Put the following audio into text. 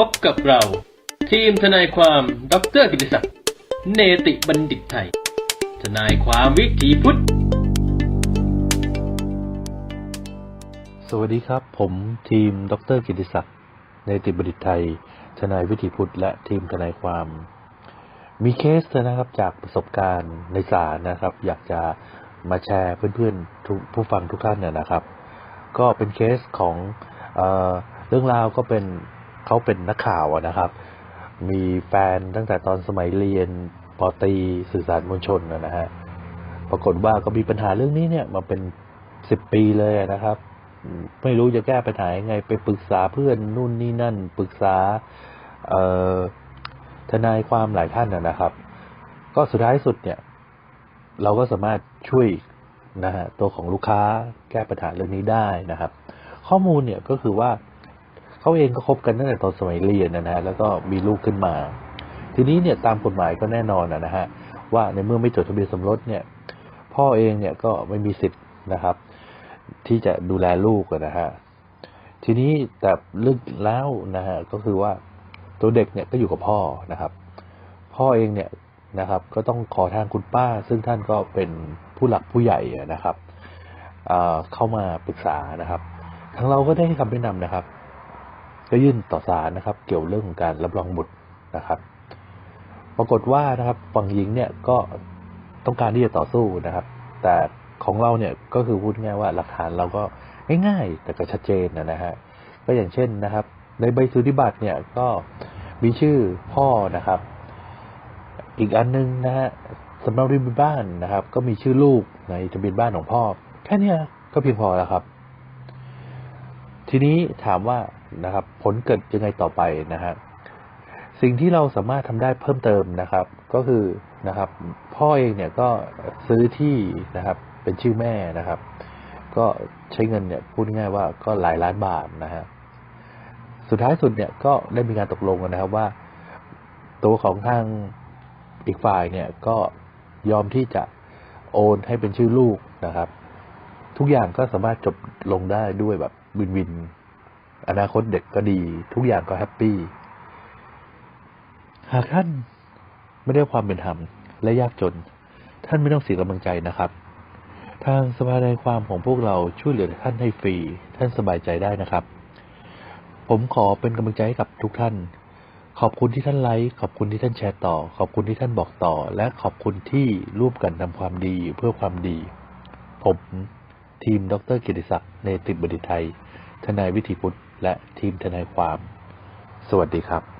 พบกับเรา ทีมทนายความดรกิติศักดิ์เนติบัณฑิตไทย ทนายความวิถีพุทธ สวัสดีครับ ผมทีมดรกิติศักดิ์ในติบัณฑิตไทย ทนายวิถีพุทธ และทีมทนายความ มีเคสนะครับจากประสบการณ์ในศาลนะครับ อยากจะมาแชร์เพื่อนๆผู้ฟังทุกท่านเนี่ยนะครับ ก็เป็นเคสของเออเรื่องราวก็เป็น เขาเป็นนักข่าวนะครับ มีแฟนตั้งแต่ตอนสมัยเรียนปอตีสื่อสารมวลชนนะฮะปรากฏว่าก็มีปัญหาเรื่องนี้เนี่ยมาเป็นสิบปีเลยนะครับ ไม่รู้จะแก้ปัญหายังไง ไปปรึกษาเพื่อนนู่นนี่นั่น ปรึกษาเอทนายความหลายท่านนะครับ ก็สุดท้ายสุดเนี่ย เราก็สามารถช่วยนะฮะตัวของลูกค้าแก้ปัญหาเรื่องนี้ได้นะครับ ข้อมูลเนี่ยก็คือว่า เขาเองก็คบกันตั้งแต่ตอนสมัยเรียนนะฮะแล้วก็มีลูกขึ้นมา ทีนี้เนี่ยตามกฎหมายก็แน่นอนนะฮะว่าในเมื่อไม่จดทะเบียนสมรสเนี่ย พ่อเองเนี่ยก็ไม่มีสิทธิ์นะครับ ที่จะดูแลลูกนะฮะทีนี้แต่เรื่องแล้วนะฮะก็คือว่าตัวเด็กเนี่ยก็อยู่กับพ่อนะครับ พ่อเองเนี่ยนะครับ ก็ต้องขอทางคุณป้า ซึ่งท่านก็เป็นผู้หลักผู้ใหญ่นะครับเเข้ามาปรึกษานะครับ ทางเราก็ได้ให้คำแนะนำนะครับ ก็ยื่นต่อศาลนะครับ เกี่ยวเรื่องของการรับรองบุตรนะครับ ปรากฏว่านะครับฝั่งหญิงเนี่ยก็ต้องการที่จะต่อสู้นะครับ แต่ของเราเนี่ยก็คือพูดง่ายว่าหลักฐานเราก็ง่ายๆ แต่ก็ชัดเจนนะฮะก็อย่างเช่นนะครับ ในใบสุธิบัตรเนี่ยก็มีชื่อพ่อนะครับ อีกอันนึงนะฮะสำเนาทะเบียนบ้านนะครับ ก็มีชื่อลูกในทะเบียนบ้านของพ่อ แค่นี้ก็เพียงพอแล้วครับ ทีนี้ถามว่า นะครับ ผลเกิดยังไงต่อไปนะฮะสิ่งที่เราสามารถทำได้เพิ่มเติมนะครับ ก็คือนะครับ พ่อเองเนี่ยก็ซื้อที่นะครับเป็นชื่อแม่นะครับ ก็ใช้เงินเนี่ยพูดง่ายว่าก็หลายล้านบาทนะฮะสุดท้ายสุดเนี่ยก็ได้มีการตกลงกันนะครับว่า ตัวของทางอีกฝ่ายเนี่ยก็ยอมที่จะโอนให้เป็นชื่อลูกนะครับ ทุกอย่างก็สามารถจบลงได้ด้วยแบบวินวิน อนาคตเด็กก็ดี ทุกอย่างก็แฮปปี้ หากท่านไม่ได้ความเป็นธรรมและยากจน ท่านไม่ต้องเสียกำลังใจนะครับ ทางสภาทนายความของพวกเราช่วยเหลือท่านให้ฟรี ท่านสบายใจได้นะครับ ผมขอเป็นกำลังใจให้กับทุกท่าน ขอบคุณที่ท่านไลค์ขอบคุณที่ท่านแชร์ต่อ ขอบคุณที่ท่านบอกต่อ และขอบคุณที่ร่วมกันทำความดีเพื่อความดี ผมทีมดรกิติศักดิ์เนติบดิตไทย ทนายวิถีพุทธ และทีมทนายความ สวัสดีครับ